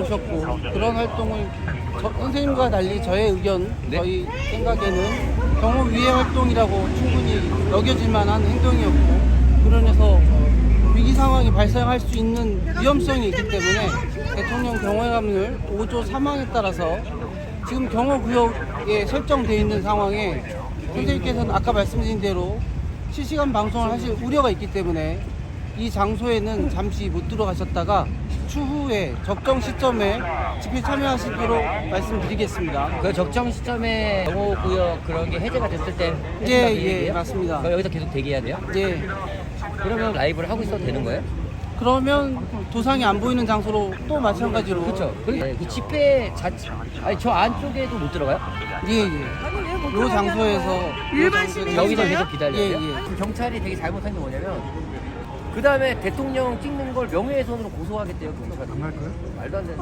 오셨고 그런 활동을 저, 선생님과 달리 저의 의견, 네. 저희 생각에는 경호 위해 활동이라고 충분히 여겨질 만한 행동이었고 그러면서 위기 상황이 발생할 수 있는 위험성이 있기 때문에 대통령 경호감을 5조 3항에 따라서 지금 경호구역에 설정되어 있는 상황에 선생님께서는 아까 말씀드린 대로 실시간 방송을 하실 우려가 있기 때문에 이 장소에는 잠시 못 들어가셨다가 추후에 적정 시점에 집회 참여하시도록 말씀드리겠습니다. 그 적정 시점에 경호구역 그런 게 해제가 됐을 때 예, 예? 맞습니다. 그럼 여기서 계속 대기해야 돼요? 예. 그러면 라이브를 하고 있어도 되는 거예요? 그러면 도상이 안 보이는 장소로 또 마찬가지로 그렇죠. 그, 그 집회 자체 아니 저 안쪽에도 못 들어가요? 예, 예. 요 장소에서 일반 장소에서 시민이 여기서? 계속 기다려야 예, 돼요? 예. 지금 경찰이 되게 잘못한 게 뭐냐면 그 다음에 대통령 찍는 걸 명예훼손으로 고소하겠대요. 경찰이. 말도 안 되는.